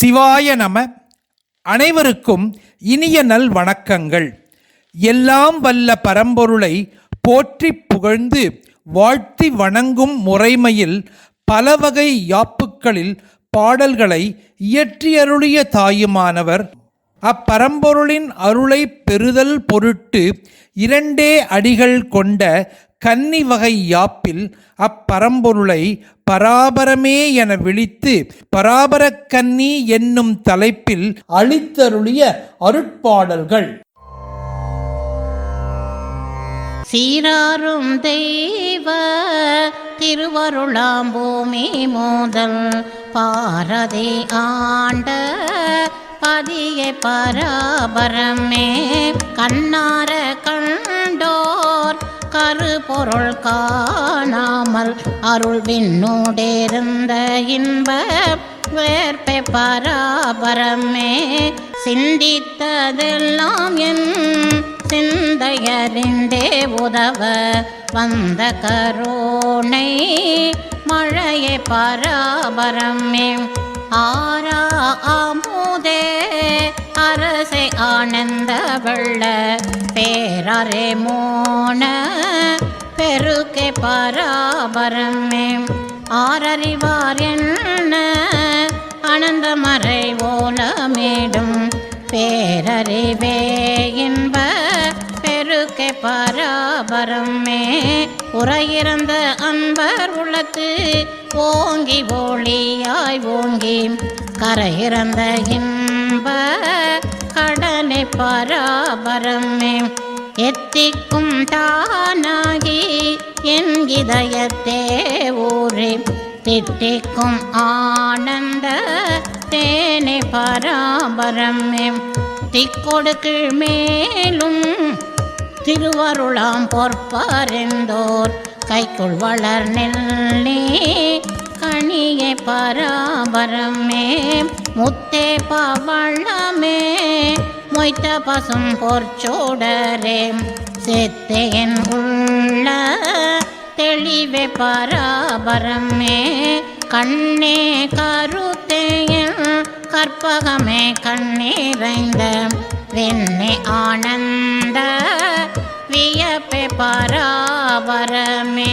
சிவாய நம. அனைவருக்கும் இனிய நல் வணக்கங்கள். எல்லாம் வல்ல பரம்பொருளை போற்றி புகழ்ந்து வாழ்த்தி வணங்கும் முறைமையில் பல வகை யாப்புக்களில் பாடல்களை இயற்றியருளிய தாயுமானவர். அப்பரம்பொருளின் அருளை பெறுதல் பொருட்டு இரண்டே அடிகள் கொண்ட கன்னி வகை யாப்பில் அப்பரம்பொருளை பராபரமே என விழித்து பராபரக் கன்னி என்னும் தலைப்பில் அளித்தருளிய அருட்பாடல்கள். சீராரும் தெய்வ திருவருளாம் பூமி மோதல் பாரதே ஆண்ட பதிய பராபரமே. கண்ணார கண்டோர் கருபொருள் காணாமல் அருள் விண்ணோடேருந்த இன்ப வேர்ப்பை பராபரமே. சிந்தித்ததெல்லாம் என் சிந்தையறிந்தே உதவ வந்த கருணை மழையை பராபரமே. ஆரா ஆமோதே அரசை ஆனந்த வெள்ள பேரரே மோன பெருக்கே பராபரமே. ஆரறிவார் என்ன அனந்த மறை ஓலமேடும் பேரறிவே இன்ப பெருக்கே பராபரமே. உரையிறந்த அன்பர் உள்ளத்து ஓங்கி ஒளியாய் ஓங்கி கரையிறந்த இன்ப கடனை பராபரமே. எத்திக்கும் தானாகி என் இதயத்தே ஊரே திட்டிக்கும் ஆனந்த தேனை பராபரமே. திக்கொடுக்கு மேலும் திருவருளாம் பொற்பறிந்தோர் கைக்குள் வளர் நெல்லே கனியை பராபரமே. முத்தே பவளமே மொய்த்த பசும் பொற்சோடரே. செத்தேன் உள்ள தெளிவே பராபரமே. கண்ணே கருத்தேயன் கற்பகமே கண்ணீரைந்த வெண்ணே ஆனந்த வியப்பே பராபரமே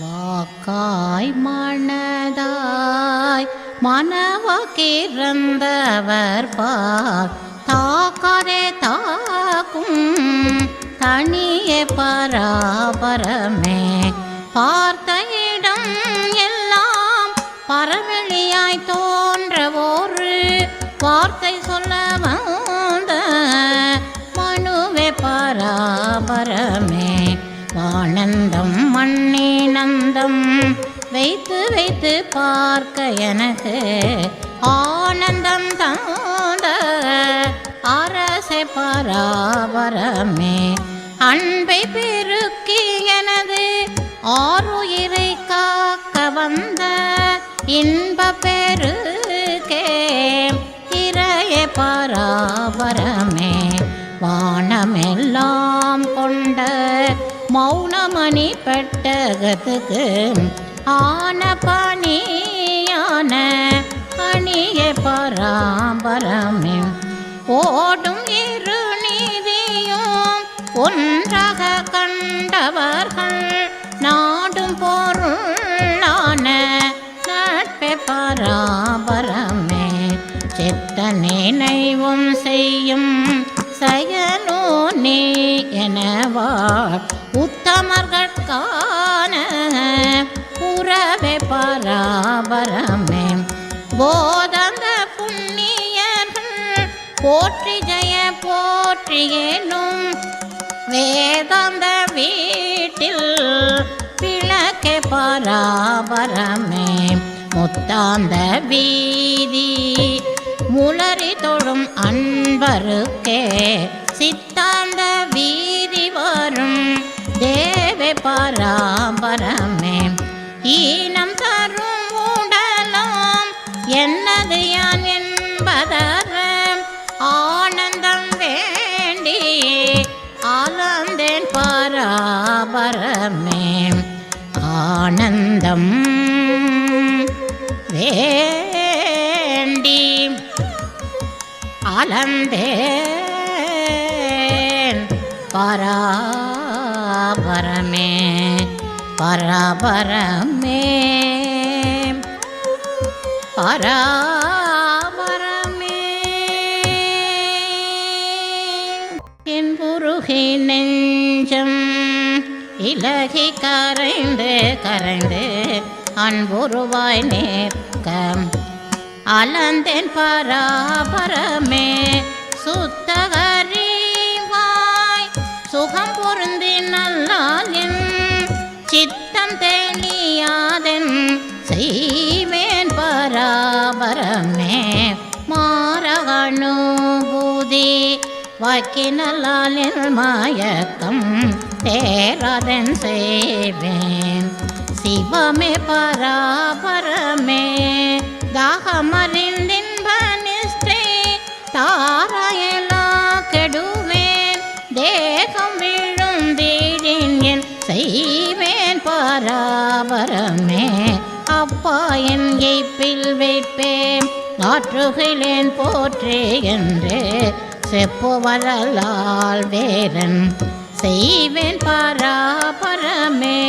வாக்காய் மனதாய் மனவாக்கிறந்தவர் பார். தாக்கரே தாக்கும் தனியே பராபரமே. பார்த்த இடம் எல் பரவெளியாய் தோன்ற ஒரு வார்த்தை சொல்ல வந்த மனுவே பராபரமே. ஆனந்தம் மண்ணினந்தம் வைத்து வைத்து பார்க்க எனக்கு ஆனந்தம் தந்த அரசை பராபரமே. அன்பை பெருக்கி எனது ஆறுயிரை காக்க வந்த இன்ப பெருக்கே இறைய பராபரமே. வானமெல்லாம் கொண்ட மௌனமணி பெட்டகத்துக்கு ஆன பணியான அணிய பராபரமே. ஓடும் இரு நீதியும் ஒன்றாக கண்டவர்கள் நாடும் பொருளான பராபரமே. சித்த நினைவும் செய்யும் சயனோ நீ எனவா. உத்தமர்கான உறவே பராபரமே. போதந்த புண்ணியர்கள் போற்றி ஜெய போற்றியேனும். வேதாந்த வீட்டில் பிளக்கே பராபரமே. முத்தாந்த வீதி. முளறி தொழும் அன்பருக்கே சித்தாந்த வீதி வரும். தேவே பராபரமே. ஈனம் தரும் உடலாம் என்னது யான் என்பதற. ஆனந்தம் வேண்டி ஆனந்தேன் பராபரமே. ஆனந்தம் வேண்டி அலந்தேன் பராபரமே பராபரமே. பராபரமே. என் புருகி நெஞ்சம் இலகி கரைந்து கரைந்து அன்புருவாய் நேர்க்க அலந்தேன் பராபரமே சுத்தகரிவாய் சுகம் பொருந்தி நல்லாலின் சித்தம் தெளியாதென் செய்வேன் பராபரமே. மாறகணுபூதி வாக்கினலால் என் மயக்கம் தேராதன் செய்வேன். சிவமே பராபரமே. தாகமறிந்தின்ப நிஷ்டை தாராயலா கெடுவேன். தேகம் விழுந்தீடின் என் செய்வேன் பராபரமே. அப்பா என் எய்ப்பில் வைப்பேன். ஆற்றுகிலேன் போற்றே என்று செப்பு வரலால் வேரன் செய்வேன் பராபரமே.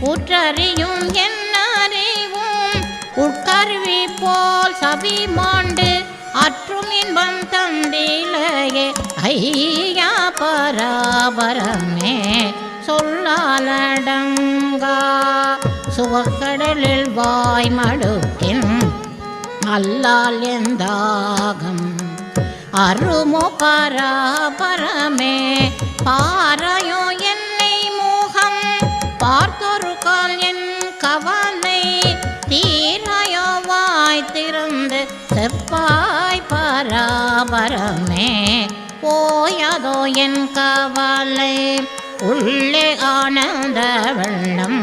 உற்றறியும் என்னறிவும் உட்கருவி போல் சவி மாண்டு அற்றும் இன்பம் தந்திலையே. ஐயா பராபரமே சொல்லாலடங்கா. சுவக்கடலில் வாய் மடுக்கின் அல்லால் எந்தாகம் அருமோ பராபரமே பாறையோ என்னை மோகம். பார்த்தொரு பராபரமே போயதோ என் கவலை. உள்ளே ஆனந்த வெள்ளம்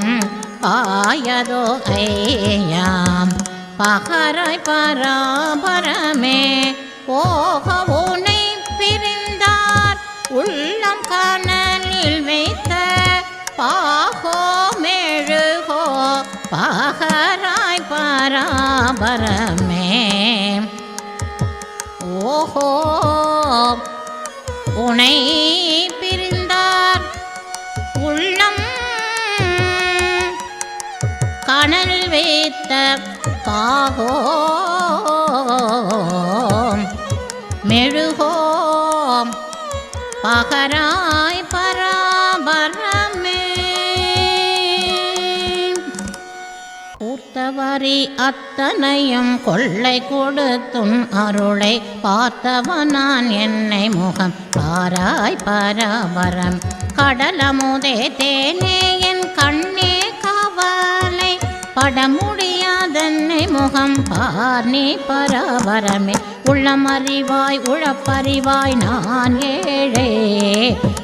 பாயதோ ஐயாம். பகராய் பராபரமே போக உனை பிரிந்தார். உள்ளம் கணனில் வைத்த பாகோ மெழுகோ பகராய் பராபரமே. ஓஹோ உனை பிரிந்தார் உள்ளம் கணல் வைத்த பாகோம் மெழுகோம். பகரா கூர்த்தவரி அத்தனையும் கொள்ளை கொடுத்தும் அருளை பார்த்தவனான் என்னை முகம் பாராய் பராபரம். கடலமுதே தேனே என் கண்ணே காவலை பட முடியாதன்னை முகம் பார் நீ பராபரமே. உள்ளமறிவாய் உழப்பறிவாய் நான் ஏழே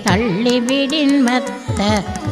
தள்ளிவிடின் மெத்த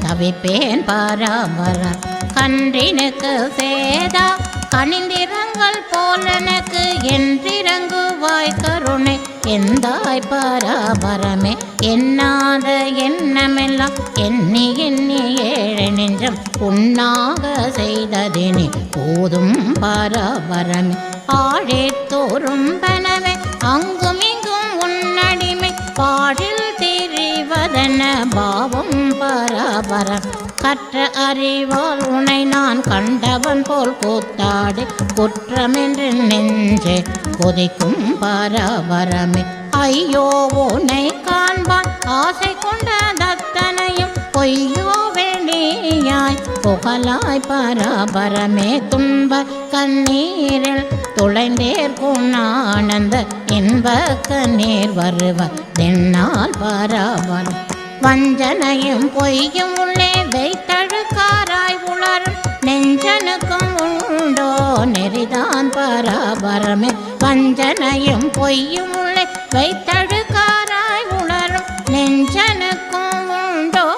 தவிப்பேன் பராபரம். கன்றினுக்கு சேதா கனிந்திரங்கள் போலனுக்கு என்றிறங்குவாய் கருணை. எந்தாய் பராபரமே எண்ணாத எண்ணமெல்லாம் எண்ணி எண்ணி ஏழ நெஞ்சம் உண்ணாக செய்ததினே. போதும் பராபரமே ஆழே தோறும் பனவே அங்கும் இங்கும் உன்னடிமை பாடில் தெரிவதன பாவம் பராபரம். கற்ற அறிவால் உனை நான் கண்டவன் போல் கூத்தாடு. குற்றமென்று நெஞ்சே கொதிக்கும் பரபரமே. ஐயோ உன்னை காண்பான் ஆசை கொண்ட தத்தனையும். பொய்யோ வேண்டியாய் புகழாய் பரபரமே. துன்ப கண்ணீரில் துளைந்தேற்கும் ஆனந்த இன்ப கண்ணீர் வருவ. தென்னால் பரபரம். வஞ்சனையும் பொய்யும் உள்ளே வைத்தழுக்காராய் உளரும் நெஞ்சனுக்கும் உண்டோ? நெறிதான் பராபரமே. வஞ்சனையும் பொய்யும் உள்ளே வைத்தழுக்காராய் உளரும் நெஞ்சனுக்கும் உண்டோ?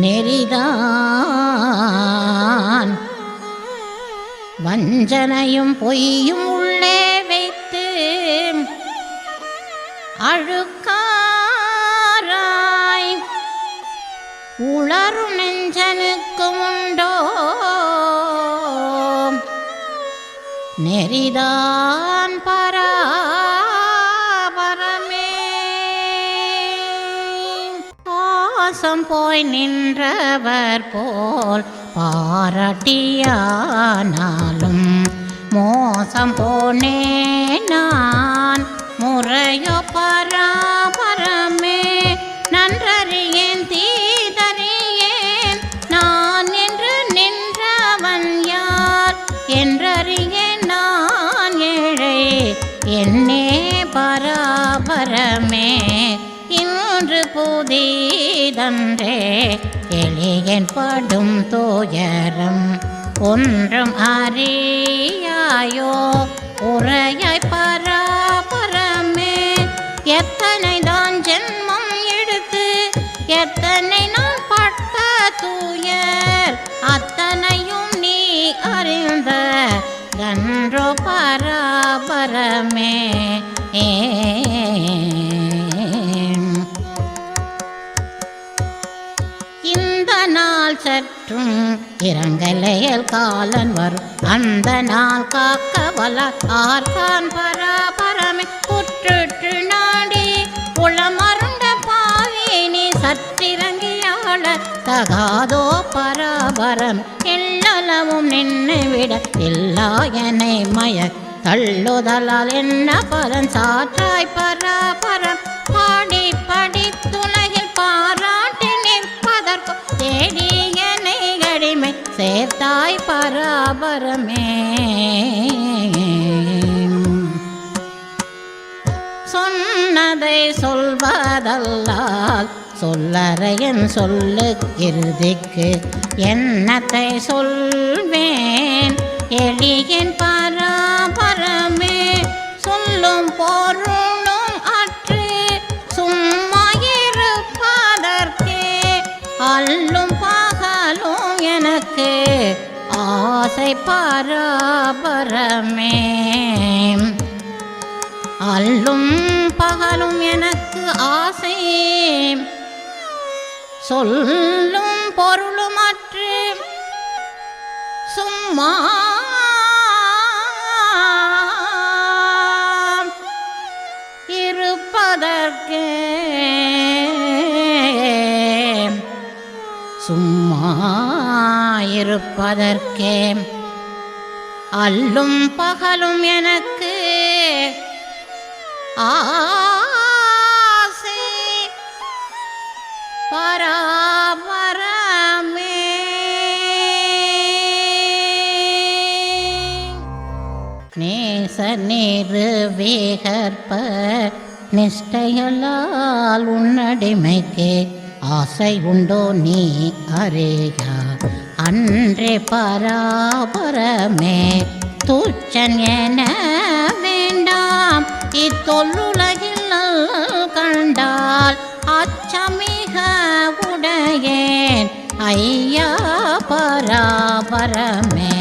நெறிதான் வஞ்சனையும் பொய்யும் உள்ளே வைத்து அழுக்காராய் உள நெஞ்சனுக்கு உண்டோ? நெறிதான் பராபரமே. பாசம் போய் நின்றவர் போல் பாராட்டியானாலும் மோசம் போனே நான். முறையோ பராபரமே. தீதன்றே எளியன் படும் தோயரம் ஒன்றும் அறியாயோ? உரையாய் பராபரமே எத்தனை தான் ஜென்மம் எடுத்து எத்தனை நான் பட்ட தூயர்? அத்தனையும் நீ அறிந்த நன்றோ பராபரம். காற்றும் இறங்கலையல் காலன் வரும். அந்த நாள் காக்க வல ஆர்கான் பராபரமே புற்றுற்று நாடி. உளமருண்ட பாவினி சற்றிறங்கியாள தகாதோ பராபரம் எல்லளவும் நின்று விட எல்லாயனை மய தள்ளுதலால் என்ன பலன்? சாற்றாய் பராபரம் பாடி சேர்த்தாய் பராபரமே. சொன்னதை சொல்வதல்லால் சொல்லறையன் சொல்லு இறுதிக்கு என்னத்தை சொல்வேன்? எளியன் பரா ஆசை பாராபரமே. அல்லும் பகலும் எனக்கு ஆசை. சொல்லும் பொருளும் சும்மா. இருப்பதற்கே. சும்மா இருப்பதற்கே. அல்லும் பகலும் எனக்கு ஆசை. பராபரமே நேச நேரு வேகற்ப நிஷ்டைகளால் உன்னடிமைக்கு ஆசை உண்டோ நீ அரேயா அன்றே பராபரமே தூச்சன் என வேண்டாம். இத்தொல்லுலகில் கண்டால் அச்சமிக உடையேன். ஐயா பராபரமே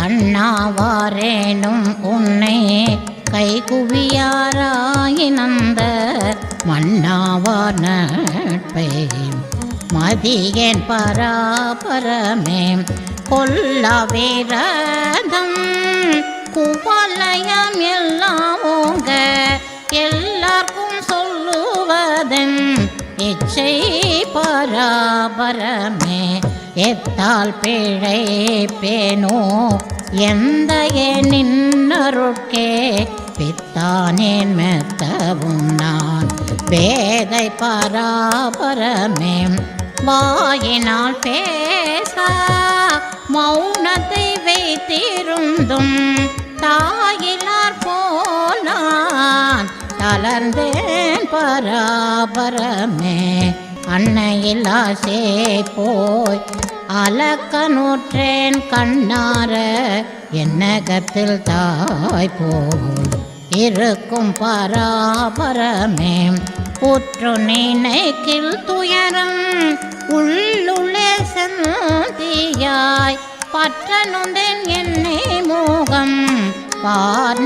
கண்ணாவாரேனும் உன்னை கைகுவியாராயினந்த மன்னாவார் நட்பை. மதியன் பராபரமே கொல்ல கொல்லவிரதம் குவலயம் எல்லாம் ஓங்க எல்லாருக்கும் சொல்லுவதன் இச்சை பராபரமே. எத்தால் பிழை பேனோ எந்த நின்னருட்கே பித்தானேன் மெத்தவும் நான். வேதை பராபரமே வாயினால் பேச மௌனத்தை வைத்திருந்தும் தாயிலார் போனான். தளர்ந்தேன் பராபரமே அன்னையிலா சே போய் அலக்கனுற்றேன் கண்ணார என்னகத்தில் தாய் போ இருக்கும் பராபரமே. உற்று நினைக்கில் துயரம் உள்ளுள்ள சந்தியாய். பற்றனுடன் என்னை மோகம் பார்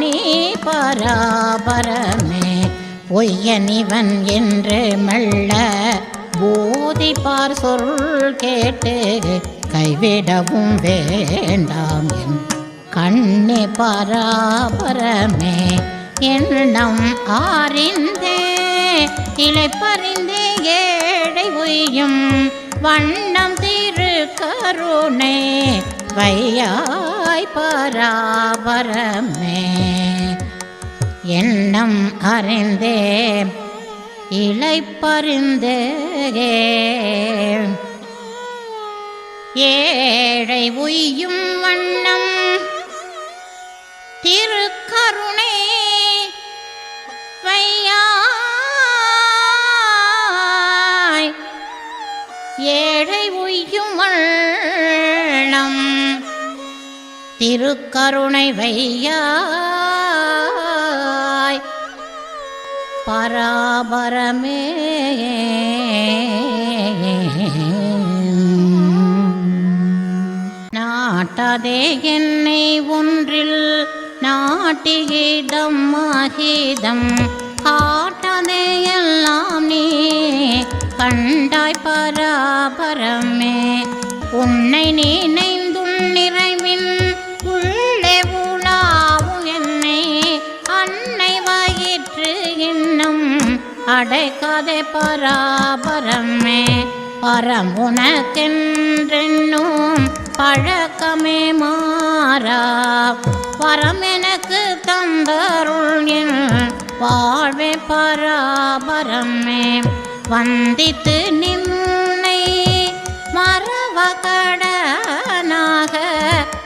பராபரமே. பொய்யனிவன் என்று மெல்ல போதிப்பார் சொல் கேட்டு கைவிடவும் வேண்டாம் என் கண்ணே பராபரமே. எண்ணம் ஆறிந்தே இளைப்பறிந்தே ஏழை உயும் வண்ணம் திரு கருணை வையாய் பராபரமே. எண்ணம் அறிந்தே இளைப்பறிந்தே ஏழை உய்யும் வண்ணம் திருக்கருணே வையா ஏழை உய்யும் வண்ணம். திருக்கருணை வையாய். பராபரமே. நாட்டதே என்னை ஒன்றில் நாட்டிகிதம் மகிதம். ஆட்டதே எல்லாம் நீ. கண்டாய் பராபரமே. உன்னை நினைந்தும் நிறைவின் உள்ளே உலாவும் என்னை. அன்னை வயிற்று இன்னும் அடைக்காதே பராபரமே. பரம் உனக்கென்றென்னும் பழக்கமே மாறா. பரம் எனக்கு தந்தருள் என் வாழ்வே பராபரமே. வந்தித்து நின்னை மறவகடனாக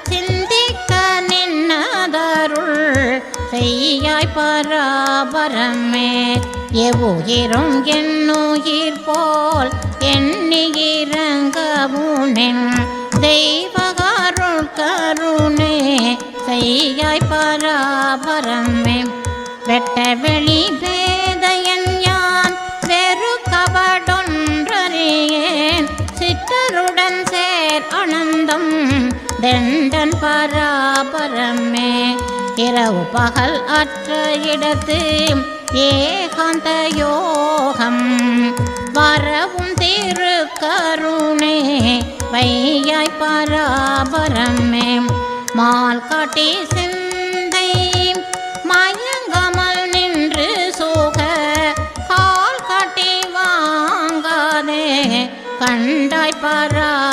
சிந்திக்க நின்னதருள் செய்யாய் பராபரமே. எவ்வுயிரும் என்னுயிர் போல் எண்ணியிறங்கவுனின் தெய்வகாருள் கருணே செய்யாய் பராபரமே. தெண்டன் பராபரமே. இரவு பகல் அற்ற இடத்து ஏகாந்த யோகம். வரவும் திரு கருணே வையாய் பராபரமே. மால் காட்டி சிந்தை மயங்காமல் நின்று சோக. கால் காட்டி வாங்காதே கண்டாய் பரா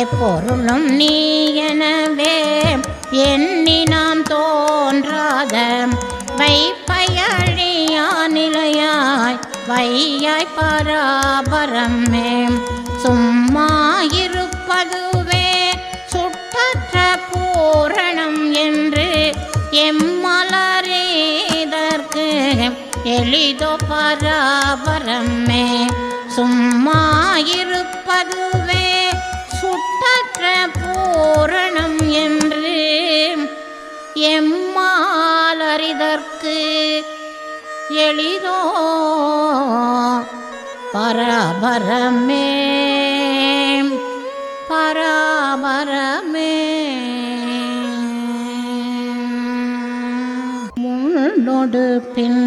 எப்பொருளும் நீ எனவே எண்ணி நாம் தோன்றாத வைப்பையழியா நிலையாய் வையாய் பராபரமே. சும்மா இருப்பதுவே சுட்டற்ற பூரணம் என்று எம்மலரேதற்கு எளிதோ பராபரமே. சும்மா இருப்பதுவே சுட்டற்ற பூரணம் என்று எம்மாலறிதற்கு எளிதோ பராபரமே. பராபரமே. முன்னொடு பின்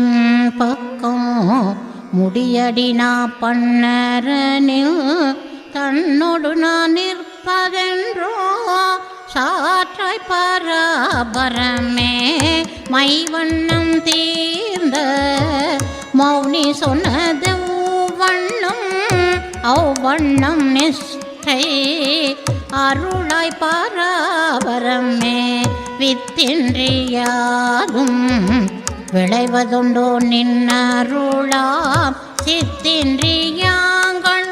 பக்கம் முடியடினா நான் பண்ணரனில் தன்னோடு நான் நிற்பதென்றோ? சாற்றாய் பராபரமே மைவண்ணம் தீர்ந்த மௌனி சொன்னது வண்ணம் அவ்வண்ணம் நிஷ்டை. அருளாய் பராபரமே வித்தின்றியாகும் விளைவதுண்டோ நின்னருளாம் சித்தின்றியாங்கள்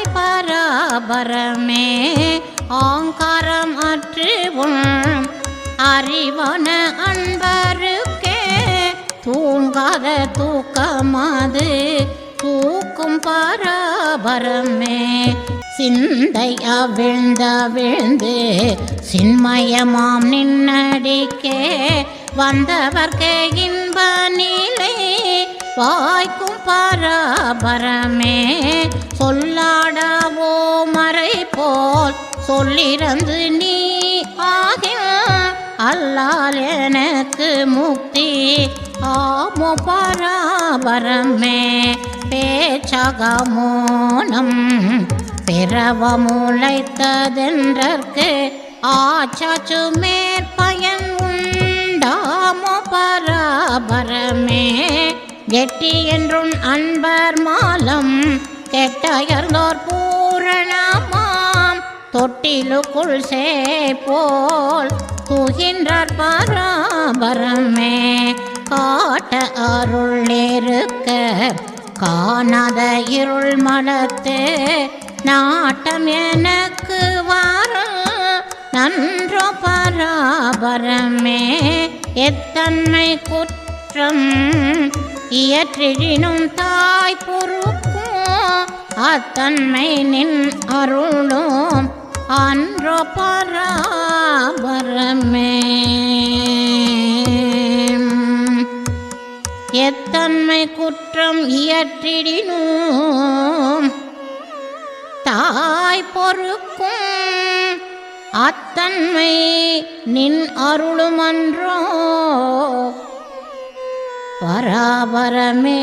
செப்பாய் பராபரமே. ஆங்காரம் அற்று உன் அறிவான அன்பருக்கே. தூங்காத தூக்கமாது தூக்கும் பராபரமே. சிந்தை அவிழ்ந்த விழுந்து சின்மயமாம் நின்னடிக்கே. வந்தவர்க்கே இன்ப நிலை வாய்க்கும் பராபரமே. சொல்லாடாவோ மறை போல் சொல்லிருந்து நீ ஆகில் அல்லால் எனக்கு முக்தி. ஆமோ பராபரமே. பேச்சகமோனம் பிறவமுளைத்ததென்றற்கு ஆச்சாச்சு மேற்பயன் உண்டாமோ பராபரமே. கெட்டி என்றும் அன்பர் மாலம் கெட்டயர்ந்தோர் பூரணமாம் தொட்டிலுக்குள் சே போல் தூகின்றார் பராபரமே. காட்ட அருள் இருக்க காணாத இருள் மலத்து நாட்டம் எனக்கு வாரம் நன்றோ பராபரமே. எத்தன்மை குற்றம் இயற்றினும் தாய் பொறுப்பு அத்தன்மை நின் அருளும் அன்றோ பராபரமே. எத்தன்மை குற்றம் இயற்றிடினும் தாய் பொறுக்கும் அத்தன்மை நின் அருளுமன்றோ பராபரமே.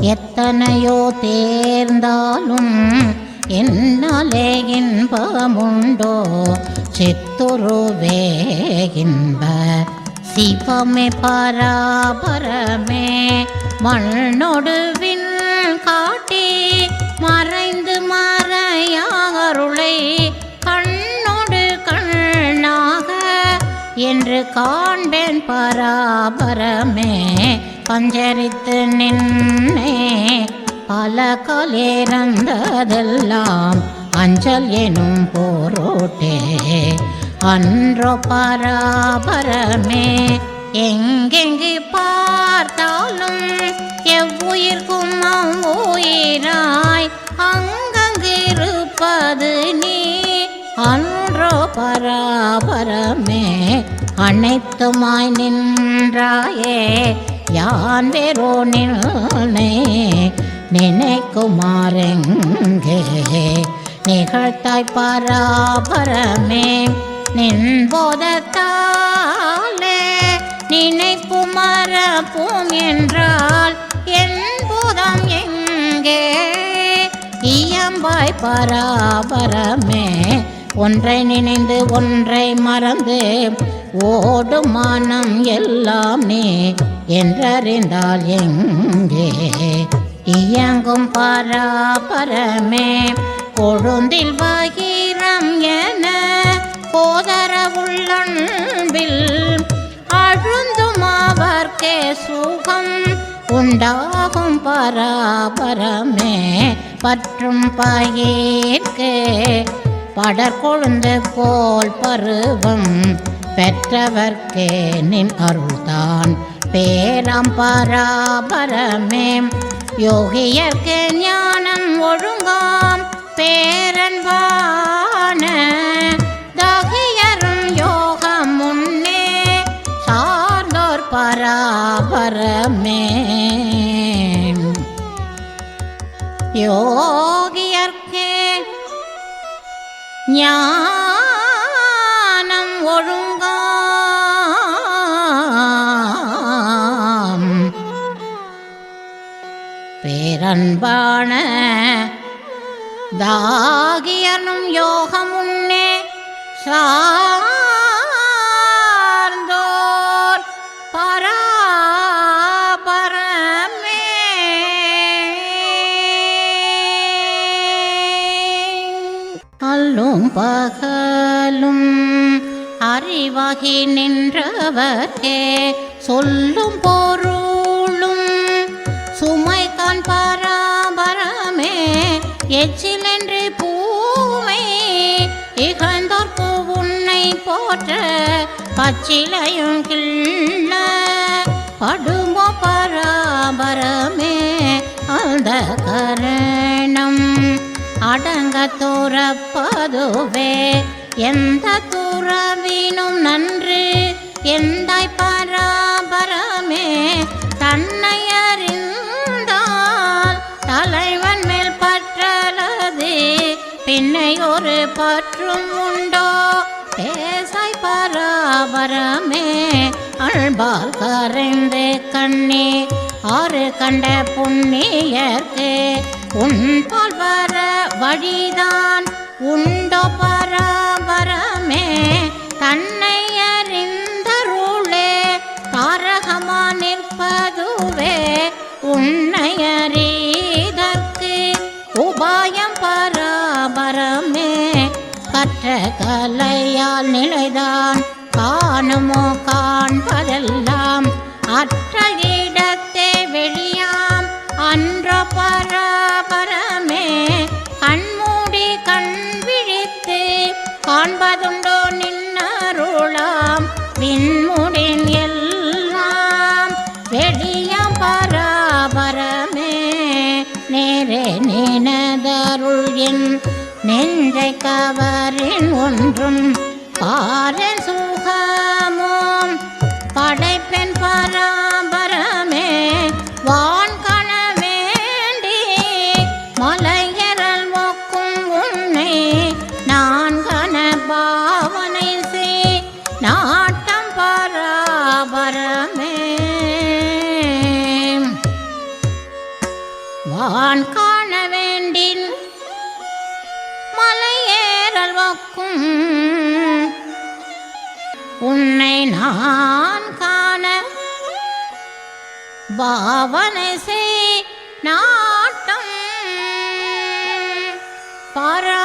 எத்தனையோ தேர்ந்தாலும் என்னாலே இன்பமுண்டோ. சித்துருவே இன்ப சிவமே பராபரமே. மண்ணொடுவின் காட்டி மறைந்து மறையாகருளை. என்று காண்பேன் பராபரமே. பஞ்சரித்து நின்னே பல கலேறந்ததெல்லாம் அஞ்சல் எனும் போரோட்டே. அன்றோ பராபரமே எங்கெங்கு பார்த்தாலும் எவ்வுயிர்க்கும் உயிராய் அங்கங்கு இருப்பது நீ பரோ பராபரமே அனைத்துமாய் நின்றாயே யான் வேறோ நின்னே நினைக்குமாறெங்கே நிகழ்த்தாய் பராபரமே நின்போதத்தாலே நினைப்பு மறப்போம் என்றால் என்போதம் எங்கே? இயம்பாய் பராபரமே ஒன்றை நினைந்து ஒன்றை மறந்து ஓடும் மானம் எல்லாம் நீ என்றறிந்தால் எங்கே? இயங்கும் பராபரமே கொழுந்தில் பகிரம் என போதர உள்ளன்பில் அழுந்தும் அவர்க்கே சுகம் உண்டாகும் பராபரமே பற்றும் பயிர்க்கு படற்கொழுந்து போல் பருவம் பெற்றவர்க்கே நின் அருள்தான். பேரம் பராபரமே. யோகியர்க்கு ஞானம் ஒழுங்காம். பேரன்பான தகியரும் யோகம் முன்னே. சார்ந்தோர் பராபரமே. யோகியர் ஞானம் ஒழுங்காம். பேரன்பான தாகியனும் யோகமுன்னே சா ஆகி நின்றவர்க்கே சொல்லும் பொருளும் சுமை தான் பராபரமே. எச்சிலென்று பூமை இகழ்ந்தோர்க்கு உன்னை போற்ற பச்சிலையும் கிள்ள. படுமோ பராபரமே அந்த கரணம் அடங்க தோறப்பதுவே எந்த துறவினும் நன்று எந்தாய் பராபரமே? தன்னை அறிந்தால் தலைவன் மேல் பற்றலது. பின்னை ஒரு பற்றும் உண்டோ? பேசாய் பராபரமே. அன்பால் கரைந்து கண்ணே ஆறு கண்ட புண்ணியர்க்கு உன் போல் வர வழிதான் உண்டோ பராபரமே தன்னை அறிந்தருளே தாரகமா நிற்பதுவே. உன்னை அறிதற்கு உபாயம் பராபரமே. கற்ற கலையால் நிலைதான் காணுமோ காண்பதெல்லாம். அற்ற இடத்தே வெளியாம் அன்ற பரா காண்பதுண்டோ நின்னருளாம். விண்முடின் எல்லாம் வெளியாம் பராபரமே. நேரே நினதருள் என் நெஞ்சை கவரின் ஒன்றும் பாரன் நாட்டம் பராபரமே வான் காண வேண்டின் மலையேறல் வாக்கும். உன்னை நான் காண பாவனை செய் நாட்டம் பரா